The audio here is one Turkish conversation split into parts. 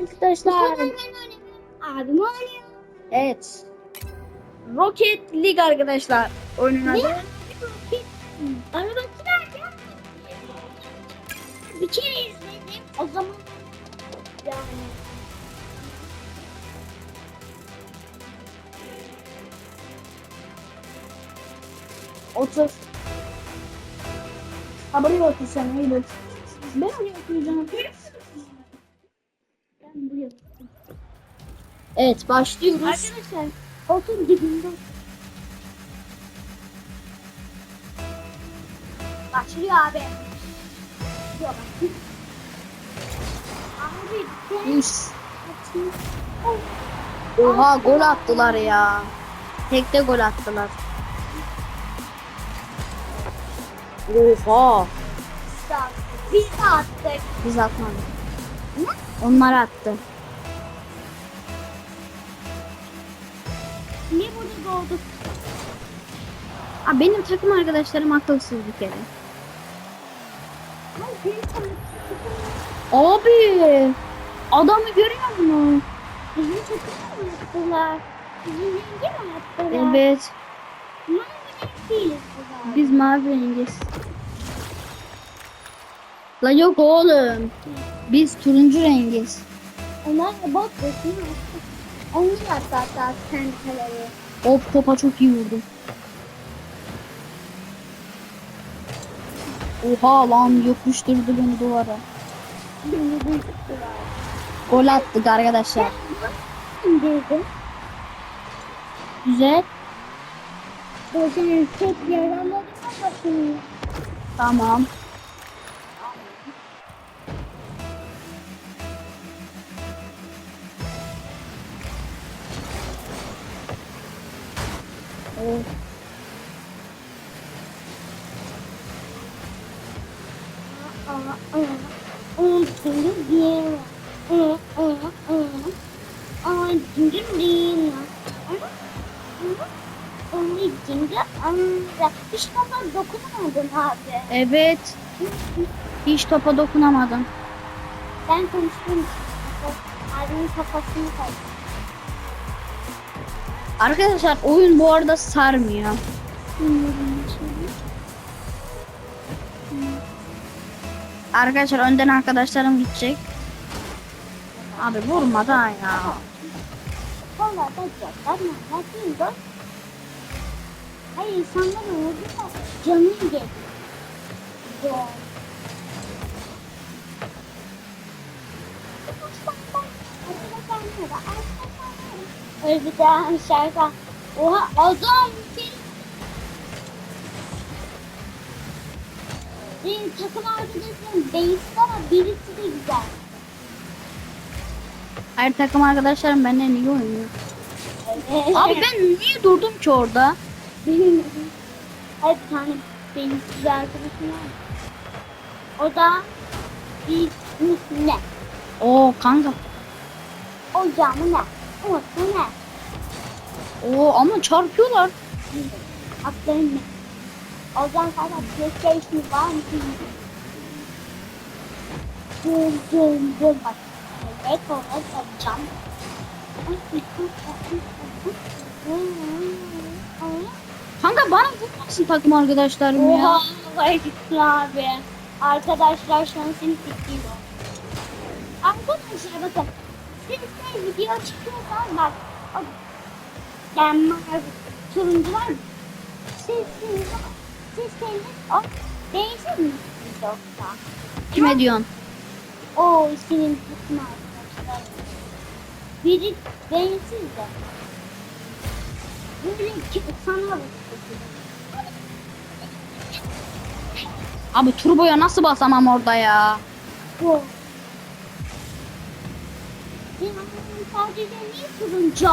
arkadaşlar. Abim oynuyor. Evet. Rocket League arkadaşlar. Oyunun adı. Arkadaşlar ya. Bir kere izledim. O zaman yani Otur. Ha buraya otur sen. Ben oraya oturacağım. Ben buraya Evet başlıyoruz. Arkadaşlar otur dibinde. Başlıyor abi. Bak. Abi ben Üf. Oha gol attılar ya. Tekte gol attılar. Oha. biz attık. Biz atmadık. Onlar attı. Niye burada doğduk? Aa, benim takım arkadaşlarım akılsız bir kere. Abi. Adamı görüyor musun? bizim takımı mı yaptılar? Bizim rengi mi yaptılar? Evet. Mavi renk değiliz. Biz mavi rengiz. La yok oğlum. Biz turuncu rengiz. Onlar da bot resmi Onu yaptı hatta kendi. Hop topa çok iyi vurdum. Oha lan yapıştırdı beni duvara. Beni. Gol attık arkadaşlar. İndirdim. Güzel. Boşanın tek yaralarına bakın. Tamam. Hiç baba dokunamadın abi. Evet. Hiç topa dokunamadım. Ben konuştum. Abimin kafasını kaydı. Arkadaşlar oyun bu arada sarmıyor. Arkadaşlar önden arkadaşlarım gidecek. Abi vurmadan ya. Hayır. Öyle bir daha şarkı. Oha adam senin takım arkadaşın değişti ama birisi de güzel. Her takım arkadaşlarım benden iyi oynuyor. Evet. Abi ben niye durdum ki orada? Benim bir tane benim güzel arkadaşım var. O da bir ne? Oo kanka. O camı ne? O ne? Oo ama çarpıyorlar. Atların ne? O zaman sana PlayStation var mı? Bum bum bum bak. Evet ona satacağım. Kanka bana vurmasın takım arkadaşlarım ya. Oha gitsin abi. Arkadaşlar şu an seni tikliyor. Arkadaşlar bakın. De video çıkıyorsan bak. Mavi turuncular siz siz siz siz o değişir mi yoksa? Kime diyorsun? O senin tutma arkadaşlar. Biri değilsiz de. Böyle ki sana. Abi turboya nasıl basamam orada ya? Bu. Sadece niye turuncu?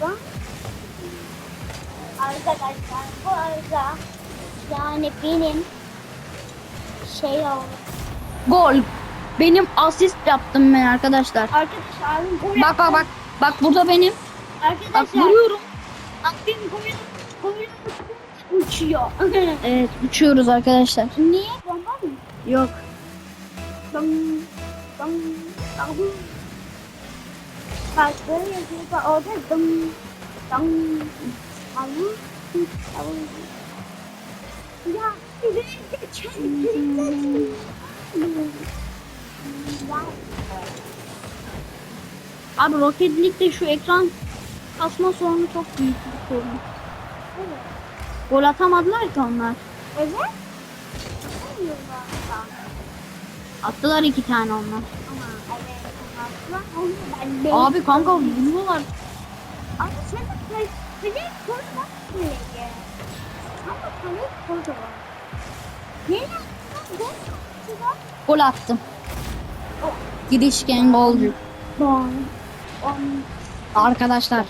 Bak. Arkadaşlar bu arada yani benim şey oldu. Gol. Benim asist yaptım ben arkadaşlar. Arkadaşlar bu Bak bak bak. Bak burada benim. Bak Arkadaşlar vuruyorum. bak benim koyun koyun uçuyor. Evet uçuyoruz arkadaşlar. Niye bomba mı? Yok. Dum, dum, dum. Bak böyle yazıyorsa orada dum, dum, dum, dum. Ya bir de Abi Rocket League'de şu ekran kasma sorunu çok büyük bir sorun. Evet. Gol atamadılar ki onlar. Evet. Yapamıyorlar da. Attılar iki tane onlar. Abi kanka vuruyorlar. Ama sen de kale korumak kaleye. Ama kale korumak. Ne yaptın? Gol attım. Girişken golcü. Arkadaşlar.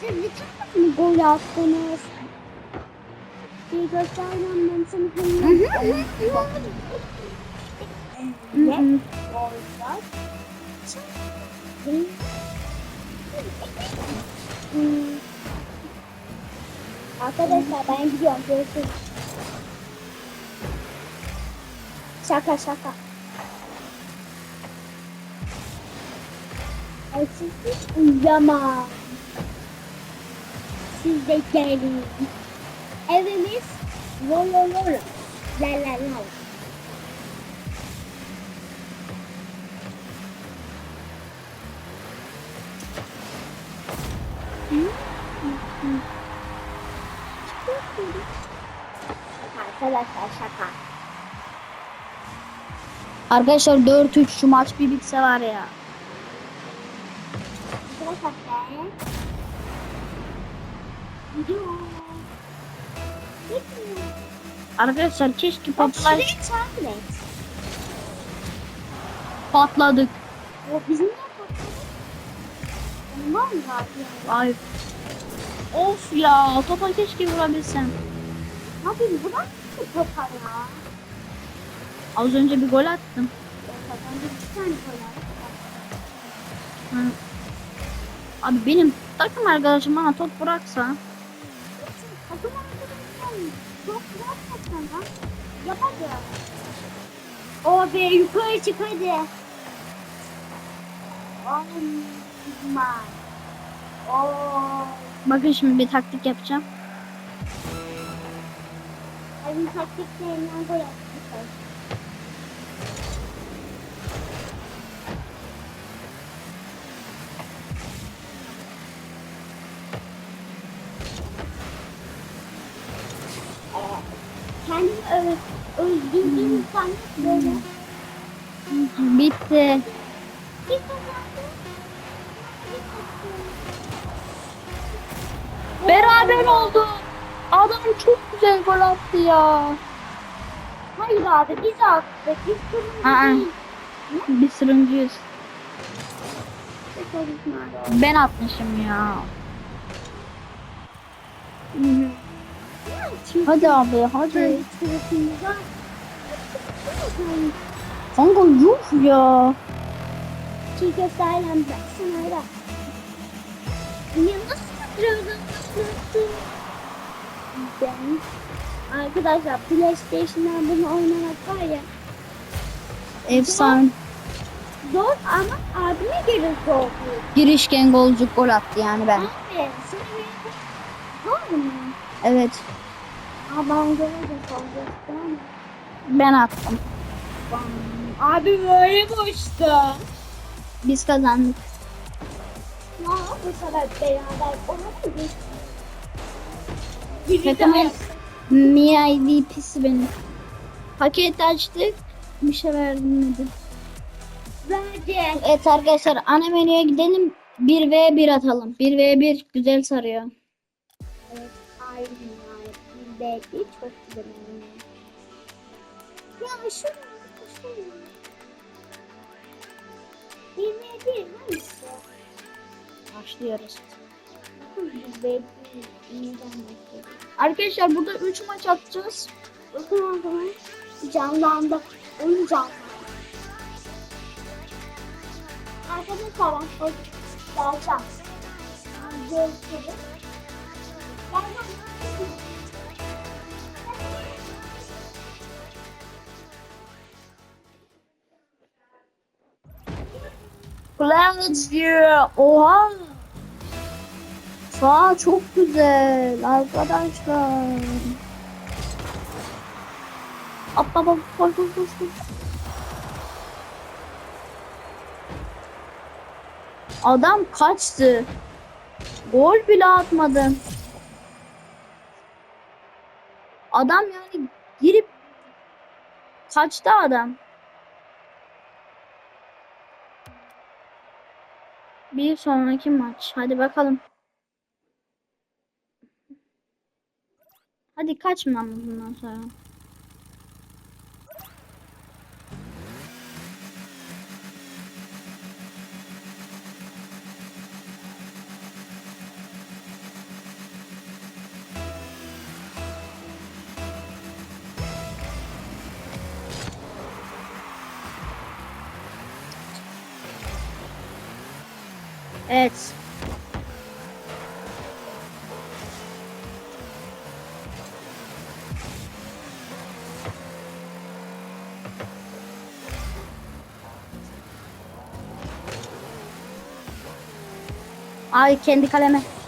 Siz tane mi gol attınız? Bir göstermem ben seni Gollar. Hmm. Arkadaşlar ben gidiyorum. Görüşürüz. Şaka şaka. Ay siz hiç uyuyamam. Siz de gelin. Evimiz lolo lolo. La la la. Arkadaşlar 4-3 şu maç bir bitse var ya. Arkadaşlar keşke patlar patladık. Bizim? Ondan mı zaten? Ay. Of ya topa keşke vurabilsem. Ne yapayım? Bu da mı topa ya? Az önce bir gol attım. Abi benim takım arkadaşım bana top bıraksa. Takım arkadaşlar çok yapmasan lan. Yapacağız. O be yukarı çık hadi. Oh. Bakın şimdi bir taktik yapacağım. Benim taktiklerimden gol attık. Böyle. Bitti. Beraber oldu. Adam çok güzel gol attı ya. Hayır abi biz attık. Biz değil. Biz konuşma. Ben atmışım ya. Hadi abi hadi. Kanka yuh ya. Çiğ köfteyle baksana öyle. Niye nasıl yapıyorsun? Ben arkadaşlar PlayStation'dan bunu oynamak var ya Efsane. zor ama abime göre zor. Girişken golcü gol attı yani ben. Abi göre zor mu? Evet Ama ben göre de zor göstermem. Ben attım. Abi böyle boştu. Biz kazandık. Ne bu sefer beraber olamayız. Biri Takımın MIDP'si benim. Paket açtık. Bir şey vermedi. Bence. Evet arkadaşlar ana menüye gidelim. 1v1 atalım. 1v1 güzel sarıyor. Evet, aynen aynen. Belki çok güzel. Ya şunu. Bir ve bir hangisi? Başlıyoruz. Arkadaşlar burada 3 maç atacağız. Bakın zaman canlandı. Oyun canlandı. Arkadaşlar ben o geleceğim. Görüşürüz. Go. Oha. Sağ çok güzel arkadaşlar. Atla bak koş koş. koş. Adam kaçtı. Gol bile atmadı. Adam yani girip kaçtı adam. Bir sonraki maç. Hadi bakalım. Hadi kaçma ama bundan sonra. Ay kendi kaleme.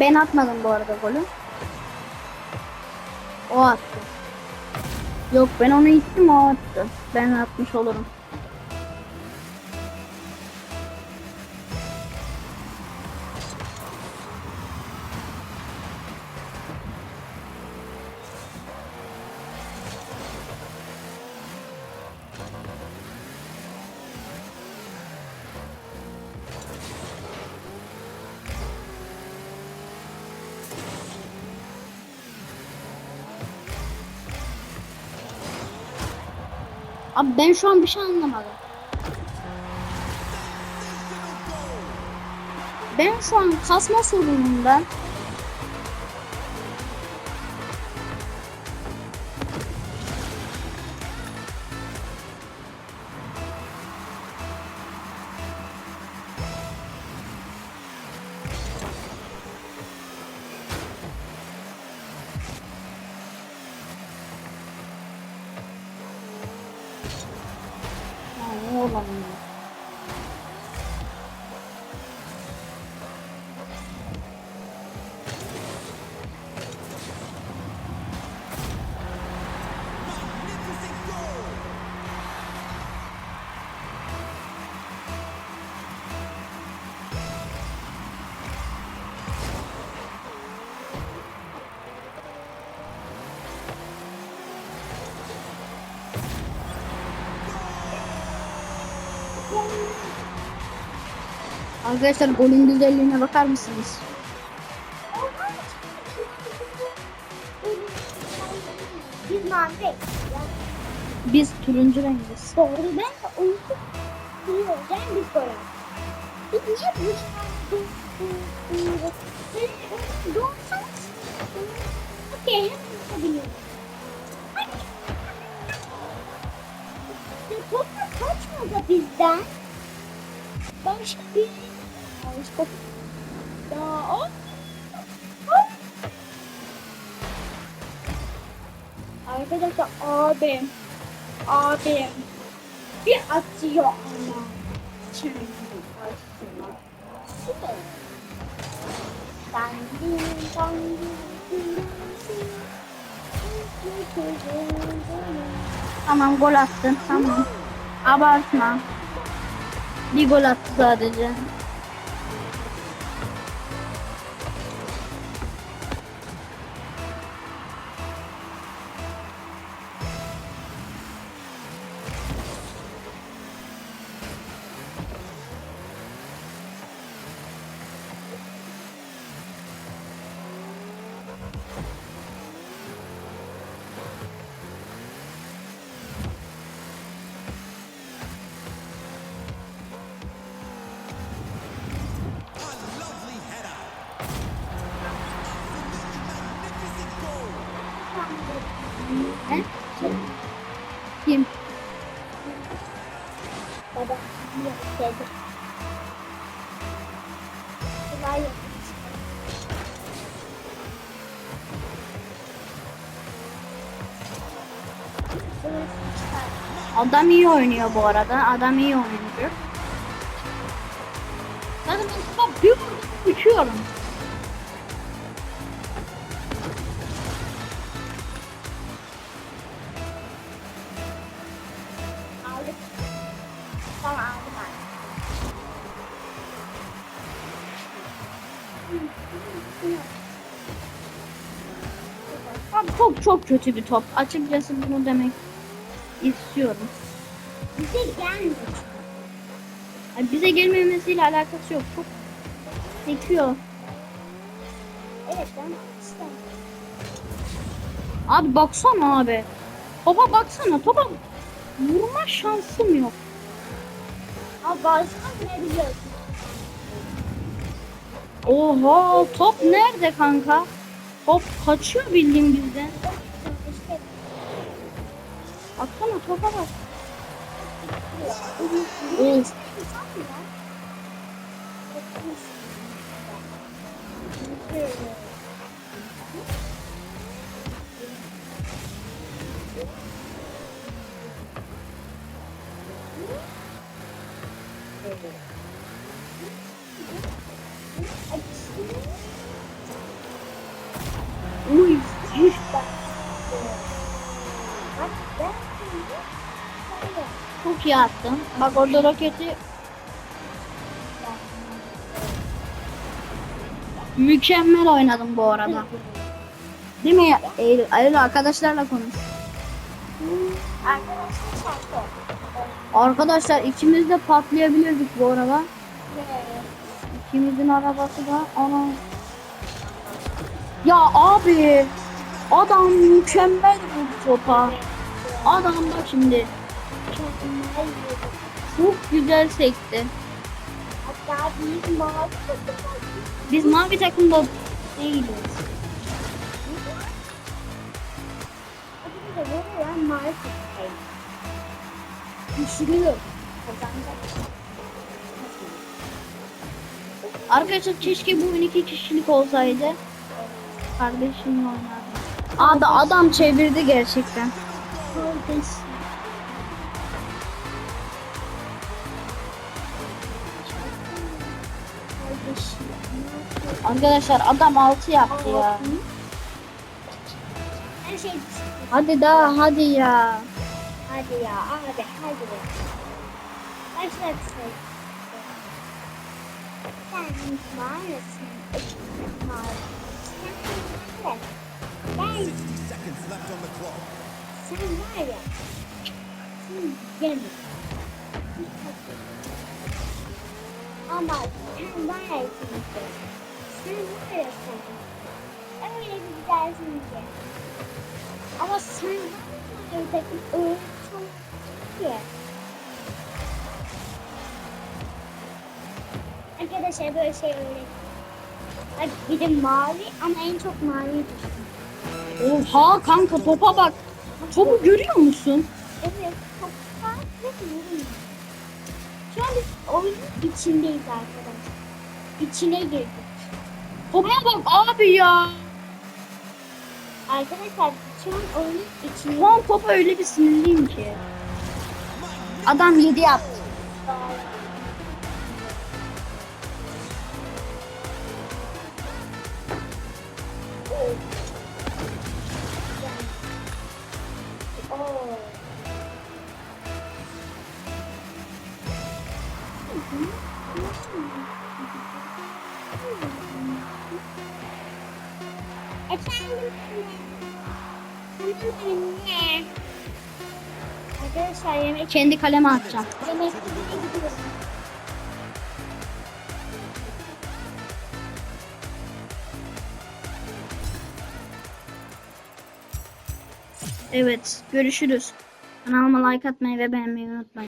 Ben atmadım bu arada golü. O attı. Yok ben onu ittim o attı. Ben atmış olurum. Abi ben şu an bir şey anlamadım. Ben şu an kasma sorunundan Arkadaşlar golün güzelliğine bakar mısınız? Biz mavi. Biz turuncu rengiz. Doğru ben de uyku uyuyorum. biz böyle. Biz niye bu Doğru Okey, hemen yapabiliyorum. Ya kaçmadı bizden. Başka bir... Ya o... o- Arkadaşlar abim. Abim. Bir atıyor ama. Kendi başına. Süper. Tamam gol attın tamam. Abartma. Bir gol attı sadece. Adam iyi oynuyor bu arada. Adam iyi oynuyor. Zaten ben topa bir vurdum uçuyorum. Abi top çok kötü bir top. Açıkçası bunu demek istiyorum. Bize gelmiyor. Yani bize gelmemesiyle alakası yok. Çok sekiyor. Evet ben istemem. Abi baksana abi. Topa baksana. Topa vurma şansım yok. Ama bazen ne biliyorsun? Oha top nerede kanka? Top kaçıyor bildiğin bizden. Baksana topa bak. Evet. Of. Çok iyi attın. Bak orada roketi mükemmel oynadım bu arada. Değil mi Eylül? Eylül arkadaşlarla konuş. Arkadaşlar ikimiz de patlayabilirdik bu arada. İkimizin arabası da ana. Ya abi adam mükemmel vurdu topa. Adam bak şimdi Yedi. çok güzel sekti. Hatta bir mavi takım var. Biz mavi takımda değiliz. Adı da böyle. Arkadaşlar keşke bu oyun iki kişilik olsaydı. Kardeşimle oynardım. Abi adam çevirdi gerçekten. Kardeşim. Arkadaşlar adam 6 yaptı ya. Her şey Hadi daha hadi ya. Hadi ya abi hadi ya. Başlatsın. Sen. Sen var. Ben 60 seconds left on the clock. sen var ya. Sen yeme. Ama sen var ya ya sen. Öyle güzelsin ki. Ama ya takım öğretmen ki. Arkadaşlar böyle şey. Bak bir de mavi ama en çok mavi düşün. Oha kanka topa bak. Topu görüyor musun? Evet, çok farklı bir Şu an biz oyunun içindeyiz arkadaşlar. İçine girdik. Topa bak abi ya. Arkadaşlar şu an oyunun içinde. An topa öyle bir sinirliyim ki. Adam 7 yaptı. Arkadaşlar yemek Kendi kaleme atacağım. Evet görüşürüz. Kanalıma like atmayı ve beğenmeyi unutmayın.